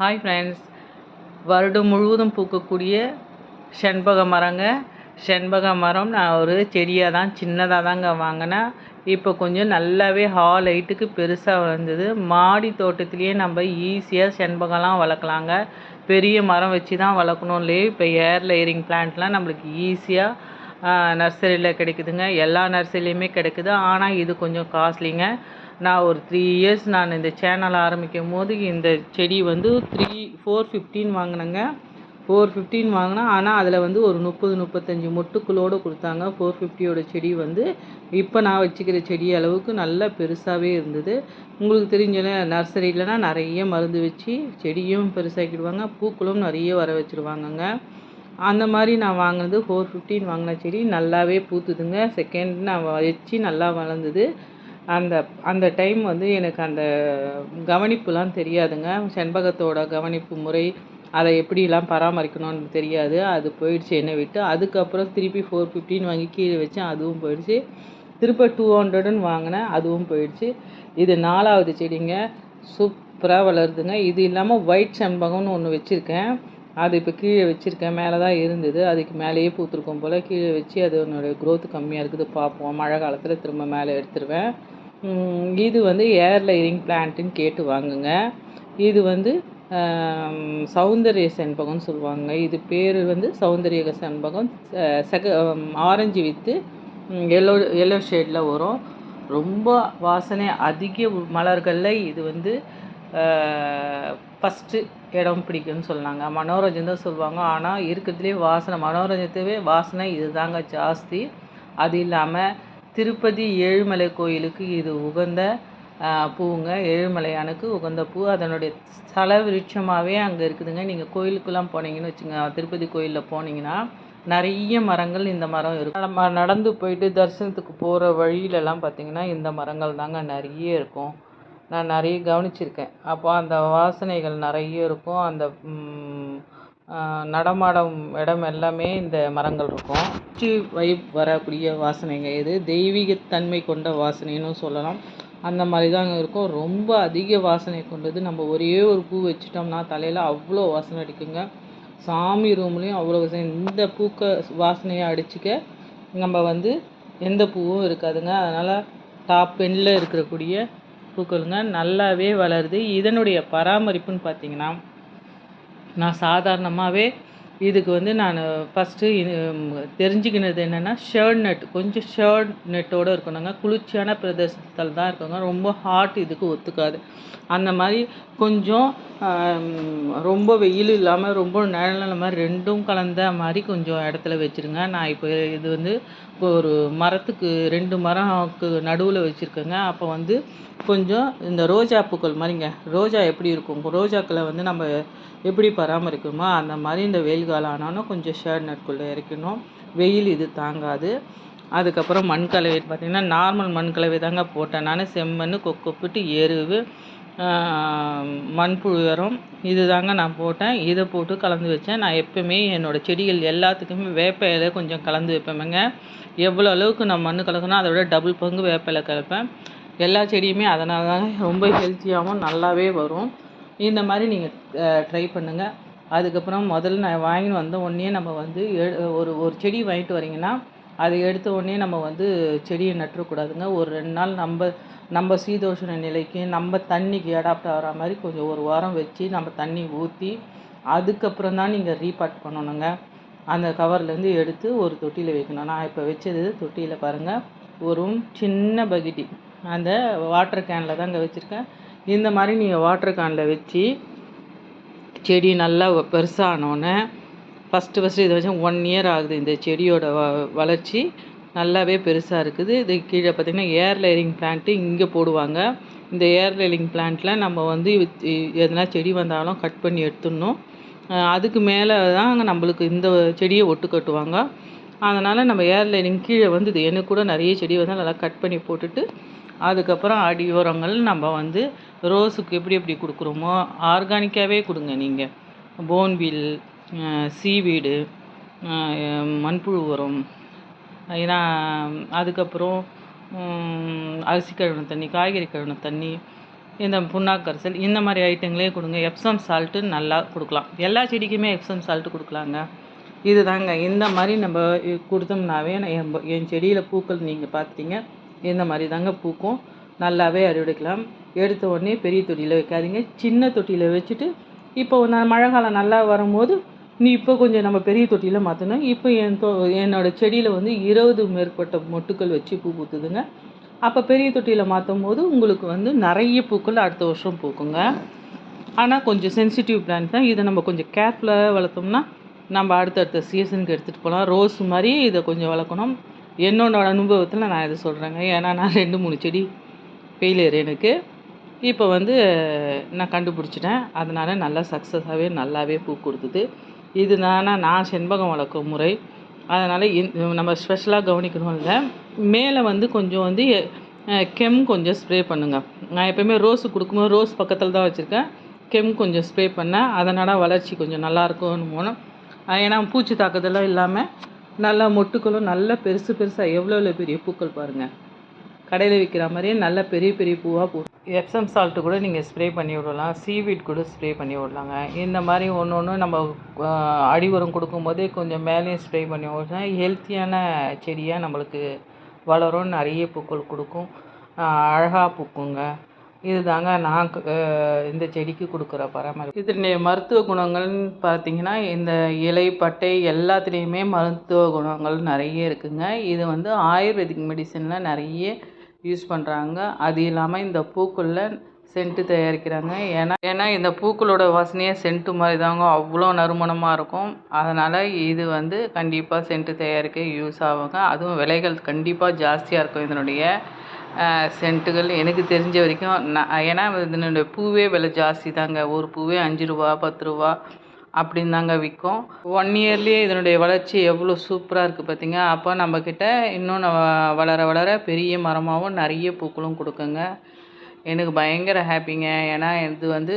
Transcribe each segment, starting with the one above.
Hi friends வருடம் முழுவதும் பூக்கக்கூடிய செண்பக மரங்க. செண்பக மரம் நான் ஒரு செடியாக தான் சின்னதாக தாங்க வாங்கினேன் இப்போ கொஞ்சம் நல்லாவே ஹால் ஹைட்டுக்கு பெருசாக வளர்ந்தது. மாடி தோட்டத்துலேயே நம்ம ஈஸியாக செண்பகம்லாம் வளர்க்கலாங்க. பெரிய மரம் வச்சு தான் வளர்க்கணும் இல்லையே. இப்போ ஏர் லேயரிங் பிளான்ட்லாம் நம்மளுக்கு ஈஸியாக நர்சரியில் கிடைக்குதுங்க. எல்லா நர்சரிலையுமே கிடைக்குது. ஆனால் இது கொஞ்சம் காஸ்ட்லிங்க நான் ஒரு த்ரீ இயர்ஸ் நான் இந்த சேனல் ஆரம்பிக்கும் போது இந்த செடி வந்து த்ரீ ஃபோர் ஃபிஃப்டின் வாங்கினேங்க. ஃபோர் ஃபிஃப்டின் வாங்கினேன் ஆனால் அதில் வந்து ஒரு முப்பது முப்பத்தஞ்சு மொட்டுக்களோடு கொடுத்தாங்க. ஃபோர் ஃபிஃப்டியோட செடி வந்து இப்போ நான் வச்சுக்கிற செடி அளவுக்கு நல்லா பெருசாகவே இருந்தது. உங்களுக்கு தெரிஞ்சல நர்சரியிலனா நிறைய மருந்து வச்சு செடியும் பெருசாக்கிடுவாங்க. பூக்களும் நிறைய வர வச்சுருவாங்கங்க. அந்த மாதிரி நான் வாங்கினது ஃபோர் ஃபிஃப்டின் வாங்கின செடி நல்லாவே பூத்துதுங்க. செகண்ட் நான் வச்சு நல்லா வளர்ந்தது. அந்த அந்த டைம் வந்து எனக்கு அந்த கவனிப்புலாம் தெரியாதுங்க. செண்பகத்தோட கவனிப்பு முறை அதை எப்படிலாம் பராமரிக்கணும்னு தெரியாது. அது போயிடுச்சு என்னை விட்டு. அதுக்கப்புறம் திருப்பி ஃபோர் ஃபிஃப்டின்னு வாங்கி கீழே வச்சேன். அதுவும் போயிடுச்சு. திருப்ப டூ ஹண்ட்ரடுன்னு வாங்கினேன். அதுவும் போயிடுச்சு. இது நாலாவது செடிங்க. சூப்பராக வளருதுங்க. இது இல்லாமல் ஒயிட் செண்பகம்னு ஒன்று வச்சுருக்கேன். அது இப்போ கீழே வச்சுருக்கேன். மேலே தான் இருந்தது. அதுக்கு மேலேயே பூத்துருக்கும் போல் கீழே வச்சு அது அதனுடைய க்ரோத் கம்மியாக இருக்குது. பார்ப்போம். மழை காலத்தில் திரும்ப மேலே எடுத்துருவேன். இது வந்து ஏர் லைரிங் பிளான்ட்டுன்னு கேட்டு வாங்குங்க. இது வந்து சௌந்தரிய செண்பகம்னு சொல்லுவாங்க. இது பேர் வந்து சௌந்தரிய செண்பகம். செக ஆரஞ்சு வித்து எல்லோ எல்லோ ஷேடில் வரும். ரொம்ப வாசனை அதிக மலர்களில் இது வந்து ஃபஸ்ட்டு இடம் பிடிக்கும்னு சொன்னாங்க. மனோரஞ்சன் தான் சொல்லுவாங்க. ஆனால் இருக்கிறதுலே வாசனை மனோரஞ்சத்தவே வாசனை இது தாங்க ஜாஸ்தி. அது இல்லாமல் திருப்பதி ஏழுமலை கோயிலுக்கு இது உகந்த பூவுங்க ஏழுமலையானுக்கு உகந்த பூ. அதனுடைய ஸ்தல விருட்சமாகவே அங்கே இருக்குதுங்க. நீங்கள் கோயிலுக்கெல்லாம் போனீங்கன்னு வச்சுங்க திருப்பதி கோயிலில் போனீங்கன்னா நிறைய மரங்கள் இந்த மரம் இருக்கும். நம்ம நடந்து போயிட்டு தரிசனத்துக்கு போகிற வழியிலலாம் பார்த்திங்கன்னா இந்த மரங்கள் தாங்க நிறைய இருக்கும். நான் நிறைய கவனிச்சிருக்கேன். அப்போ அந்த வாசனைகள் நிறைய இருக்கும். அந்த நடமாடும் இடம் எல்லாமே இந்த மரங்கள் இருக்கும். வைப் வரக்கூடிய வாசனைங்க இது தெய்வீகத்தன்மை கொண்ட வாசனைன்னு சொல்லலாம். அந்த மாதிரி தாங்க இருக்கும். ரொம்ப அதிக வாசனை கொண்டது நம்ம ஒரே ஒரு பூ வச்சிட்டோம்னா தலையில் அவ்வளோ வாசனை அடிக்குங்க. சாமி ரூம்லேயும் அவ்வளோ வாசனை. இந்த பூக்க வாசனையை அடிச்சுக்க நம்ம வந்து எந்த பூவும் இருக்காதுங்க. அதனால் டாப் பெண்ணில் இருக்கக்கூடிய பூக்களுங்க. நல்லாவே வளருது. இதனுடைய பராமரிப்புன்னு பார்த்தீங்கன்னா நான் சாதாரணமாகவே இதுக்கு வந்து நான் ஃபஸ்ட்டு இது தெரிஞ்சுக்கினது என்னென்னா ஷேர்ட் நெட் கொஞ்சம் ஷேர்ட் நெட்டோடு இருக்கணுங்க குளிர்ச்சியான பிரதேசத்தில் தான் இருக்கணுங்க ரொம்ப ஹாட் இதுக்கு ஒத்துக்காது. அந்த மாதிரி கொஞ்சம் ரொம்ப வெயில் இல்லாமல் ரொம்ப நிழல் மாதிரி ரெண்டும் கலந்த மாதிரி கொஞ்சம் இடத்துல வச்சுருங்க. நான் இப்போ இது வந்து ஒரு மரத்துக்கு ரெண்டு மரம்க்கு நடுவில் வச்சுருக்கேங்க. அப்போ வந்து கொஞ்சம் இந்த ரோஜா பூக்கள் மாதிரிங்க. ரோஜா எப்படி இருக்கும்? ரோஜாக்களை வந்து நம்ம எப்படி பராமரிக்கணுமோ அந்த மாதிரி இந்த வெயில் காலம் ஆனாலும் கொஞ்சம் ஷேட் நெட்குள்ளே இறக்கணும் வெயில் இது தாங்காது. அதுக்கப்புறம் மண் கலவை பார்த்திங்கன்னா நார்மல் மண் கலவை தாங்க போட்டேன். நான் செம்மண் கொக்கொப்பிட்டு எருவு மண்புழு உரம் இது தாங்க நான் போட்டேன். இதை போட்டு கலந்து வச்சேன். நான் எப்போயுமே என்னோடய செடிகள் எல்லாத்துக்குமே வேப்ப இலை கொஞ்சம் கலந்து வைப்பேங்க எவ்வளோ அளவுக்கு நான் மண் கலக்கணும் அதை விட டபுள் பங்கு வேப்ப இலை கலப்பேன். எல்லா செடியுமே அதனால தாங்க ரொம்ப ஹெல்த்தியாகவும் நல்லாவே வரும். இந்த மாதிரி நீங்கள் ட்ரை பண்ணுங்கள் அதுக்கப்புறம் முதல்ல நான் வாங்கின்னு வந்த உடனே நம்ம வந்து ஒரு ஒரு செடி வாங்கிட்டு வரீங்கன்னா அதை எடுத்த உடனே நம்ம வந்து செடியை நட்டுறக்கூடாதுங்க ஒரு ரெண்டு நாள் நம்ம நம்ம சீதோஷண நிலைக்கு நம்ம தண்ணிக்கு அடாப்ட் ஆகிற மாதிரி கொஞ்சம் ஒரு வாரம் வச்சு நம்ம தண்ணி ஊற்றி அதுக்கப்புறம் தான் நீங்கள் ரீபாட் பண்ணணுங்க. அந்த கவர்லேருந்து எடுத்து ஒரு தொட்டியில் வைக்கணும். நான் இப்போ வச்சது தொட்டியில் பாருங்கள் ஒரு சின்ன பகிட்டி அந்த வாட்டர் கேனில் தாங்க வச்சுருக்கேன். இந்த மாதிரி நீங்கள் வாட்டர் கேனில் வச்சு செடி நல்லா பெருசானோடனே ஃபஸ்ட்டு ஃபஸ்ட்டு இதை வச்சு ஒன் இயர் ஆகுது இந்த செடியோட வ வளர்ச்சி. நல்லாவே பெருசாக இருக்குது. இது கீழே பார்த்திங்கன்னா ஏர் லேரிங் பிளான்ட்டு இங்கே போடுவாங்க. இந்த ஏர் லேரிங் பிளான்ட்டில் நம்ம வந்து எதனா செடி வந்தாலும் கட் பண்ணி எடுத்துடணும். அதுக்கு மேலே தான் நம்மளுக்கு இந்த செடியை ஒட்டு கட்டுவாங்க. அதனால் நம்ம ஏர் லைனிங் கீழே வந்து இது எனக்கு கூட நிறைய செடி வந்து நல்லா கட் பண்ணி போட்டுட்டு அதுக்கப்புறம் அடி உரங்கள் நம்ம வந்து ரோஸுக்கு எப்படி எப்படி கொடுக்குறோமோ ஆர்கானிக்காகவே கொடுங்க நீங்கள் போன்வில் சீவீடு மண்புழு உரம் ஏன்னா அதுக்கப்புறம் அரிசி கழுவின தண்ணி காய்கறி கழுவின தண்ணி இந்த புண்ணாக்கரைசல் இந்த மாதிரி ஐட்டங்களே கொடுங்க. எப்சம் சால்ட்டு நல்லா கொடுக்கலாம். எல்லா செடிக்குமே எப்சம் சால்ட்டு கொடுக்கலாங்க. இது தாங்க இந்த மாதிரி நம்ம கொடுத்தோம்னாவே நான் என் என் செடியில் பூக்கள் நீங்கள் பார்த்துட்டீங்க. இந்த மாதிரி தாங்க பூக்கும். நல்லாவே அறுவடைக்கலாம் எடுத்த உடனே பெரிய தொட்டியில் வைக்காதீங்க. சின்ன தொட்டியில் வச்சுட்டு இப்போ நான் மழை காலம் நல்லா வரும்போது நீ இப்போ கொஞ்சம் நம்ம பெரிய தொட்டியில் மாற்றணும் இப்போ என் தோ என்னோடய செடியில் வந்து இருபது மேற்பட்ட மொட்டுக்கள் வச்சு பூ பூத்துதுங்க. அப்போ பெரிய தொட்டியில் மாற்றும் போது உங்களுக்கு வந்து நிறைய பூக்கள் அடுத்த வருஷம் பூக்குங்க. ஆனால் கொஞ்சம் சென்சிட்டிவ் பிளான்ட் தான். இதை நம்ம கொஞ்சம் கேர்ஃபுல்லாக வளர்த்தோம்னா நம்ம அடுத்தடுத்த சீசனுக்கு எடுத்துகிட்டு போகலாம். ரோஸ் மாதிரி இதை கொஞ்சம் வளர்க்கணும். என்னோட அனுபவத்தில் நான் இதை சொல்கிறேங்க ஏன்னா நான் ரெண்டு மூணு செடி ஃபெயிலியர் எனக்கு. இப்போ வந்து நான் கண்டுபிடிச்சிட்டேன். அதனால் நல்லா சக்ஸஸாகவே நல்லாவே பூ கொடுத்தது. இது தானே நான் செண்பகம் வளர்க்கும் முறை. அதனால் நம்ம ஸ்பெஷலாக கவனிக்கணும் இல்லை. மேலே வந்து கொஞ்சம் வந்து கெம் கொஞ்சம் ஸ்ப்ரே பண்ணுங்கள் நான் எப்போயுமே ரோஸு கொடுக்கும்போது ரோஸ் பக்கத்தில் தான் வச்சுருக்கேன். கெம் கொஞ்சம் ஸ்ப்ரே பண்ணேன். அதனால் வளர்ச்சி கொஞ்சம் நல்லாயிருக்கும்னு போனோம். ஏன்னா பூச்சி தாக்குதலாம் இல்லாமல் நல்லா மொட்டுக்களும் நல்லா பெருசு பெருசாக எவ்வளோ எவ்வளோ பெரிய பூக்கள் பாருங்கள் கடையில் விற்கிற மாதிரியே நல்ல பெரிய பெரிய பூவாக போ. எப்சம் சால்ட்டு கூட நீங்கள் ஸ்ப்ரே பண்ணி விடலாம். சீவீட் கூட ஸ்ப்ரே பண்ணி விடலாங்க. இந்த மாதிரி ஒன்று ஒன்று நம்ம அடி உரம் கொடுக்கும்போதே கொஞ்சம் மேலேயும் ஸ்ப்ரே பண்ணி விடலாம் ஹெல்த்தியான செடியாக நம்மளுக்கு வளரும் நிறைய பூக்கள் கொடுக்கும். அழகாக பூக்குங்க. இது தாங்க நான் இந்த செடிக்கு கொடுக்குற பராமரிப்பு. இதனுடைய மருத்துவ குணங்கள்னு பார்த்தீங்கன்னா இந்த இலை பட்டை எல்லாத்துலேயுமே மருத்துவ குணங்கள் நிறைய இருக்குங்க. இது வந்து ஆயுர்வேதிக் மெடிசனில் நிறைய யூஸ் பண்ணுறாங்க அது இல்லாமல் இந்த பூக்களில் சென்ட்டு தயாரிக்கிறாங்க. ஏன்னா ஏன்னா இந்த பூக்களோட வாசனையே சென்ட்டு மாதிரி தாங்க அவ்வளோ நறுமணமாக இருக்கும். அதனால் இது வந்து கண்டிப்பாக சென்ட்டு தயாரிக்க யூஸ் ஆகுங்க. அதுவும் விலைகள் கண்டிப்பாக ஜாஸ்தியாக இருக்கும் இதனுடைய சென்ட்டுகள் எனக்கு தெரிஞ்ச வரைக்கும் நான் ஏன்னா இதனுடைய பூவே விலை ஜாஸ்தி தாங்க. ஒரு பூவே அஞ்சு ரூபா பத்து ரூபா அப்படின்னு தாங்க விற்கும் ஒன் இயர்லேயே இதனுடைய வளர்ச்சி எவ்வளோ சூப்பராக இருக்குது பார்த்தீங்க அப்போ நம்மக்கிட்ட இன்னும் வளர வளர பெரிய மரமாகவும் நிறைய பூக்களும் கொடுக்குங்க. எனக்கு பயங்கர ஹாப்பிங்க. ஏன்னா இது வந்து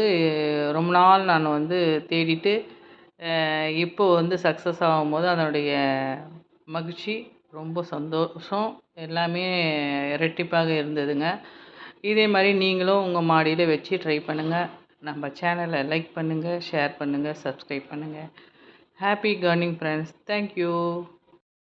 ரொம்ப நாள் நான் வந்து தேடிட்டு இப்போது இப்போ வந்து சக்ஸஸ் ஆகும்போது அதனுடைய மகிழ்ச்சி ரொம்ப சந்தோஷம். எல்லாமே ரெட்டிப்பாக இருந்ததுங்க. இதே மாதிரி நீங்களும் உங்கள் மாடியில் வச்சு ட்ரை பண்ணுங்கள் நம்ம சேனலை லைக் பண்ணுங்கள் ஷேர் பண்ணுங்கள் சப்ஸ்கிரைப் பண்ணுங்கள் ஹாப்பி கார்னிங் ஃப்ரெண்ட்ஸ் தேங்க்யூ